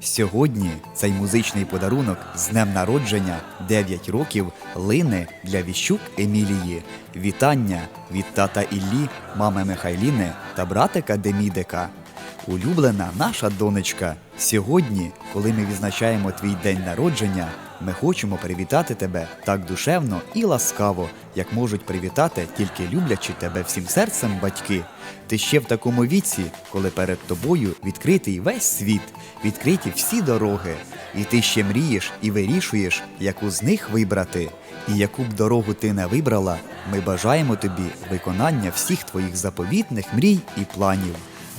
Сьогодні цей музичний подарунок з днем народження 9 років лине для Віщук Емілії. Вітання від тата Іллі, мами Михайліни та братика Демідика. Улюблена наша донечка. Сьогодні, коли ми відзначаємо твій день народження, ми хочемо привітати тебе так душевно і ласкаво, як можуть привітати тільки люблячі тебе всім серцем батьки. Ти ще в такому віці, коли перед тобою відкритий весь світ, відкриті всі дороги, і ти ще мрієш і вирішуєш, яку з них вибрати. І яку б дорогу ти не вибрала, ми бажаємо тобі виконання всіх твоїх заповітних мрій і планів.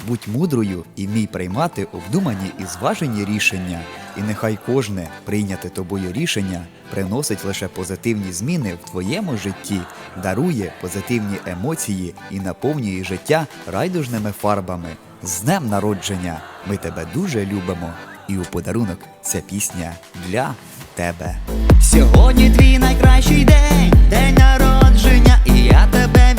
Будь мудрою і вмій приймати обдумані і зважені рішення, і нехай кожне прийняте тобою рішення приносить лише позитивні зміни в твоєму житті, дарує позитивні емоції і наповнює життя райдужними фарбами. З днем народження! Ми тебе дуже любимо, і у подарунок ця пісня для тебе. Сьогодні твій найкращий день, день народження, і я тебе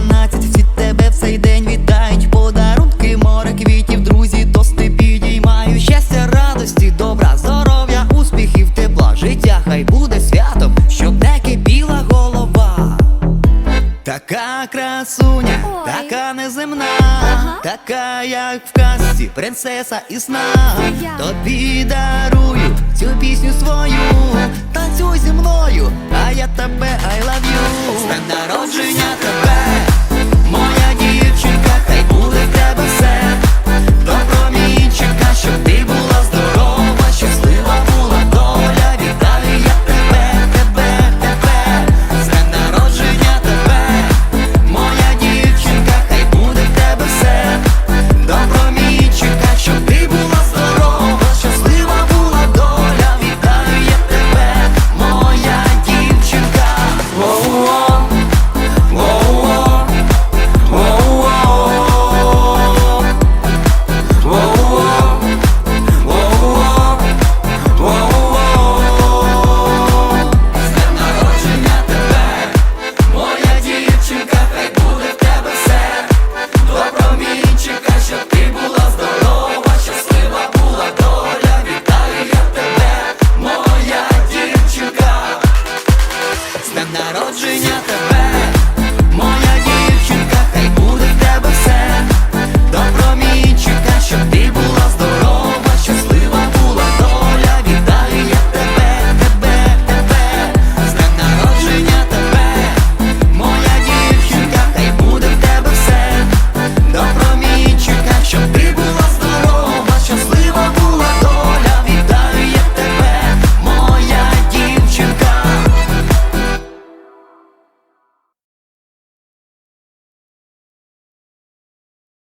12 всі тебе в цей день вітають. Подарунки, море квітів, друзі, тости підіймаю. Щастя, радості, добра, здоров'я, успіхів, тепла, життя, хай буде святом, щоб не кипіла голова. Така красуня, Ой. така неземна, Ага. така, як в казці, принцеса і сна. Я. Тобі дарую цю пісню свою. Танцюй зі мною, а я тебе I love you З днем народження народження тебе, моя дівчинка, хай буде в тебе все, добромінчика, щоб ти була здорова, щаслива була доля, вітаю я тебе, тебе, тебе, з народження тебе, моя дівчинка, хай буде в тебе все, добромінчика, щоб ти.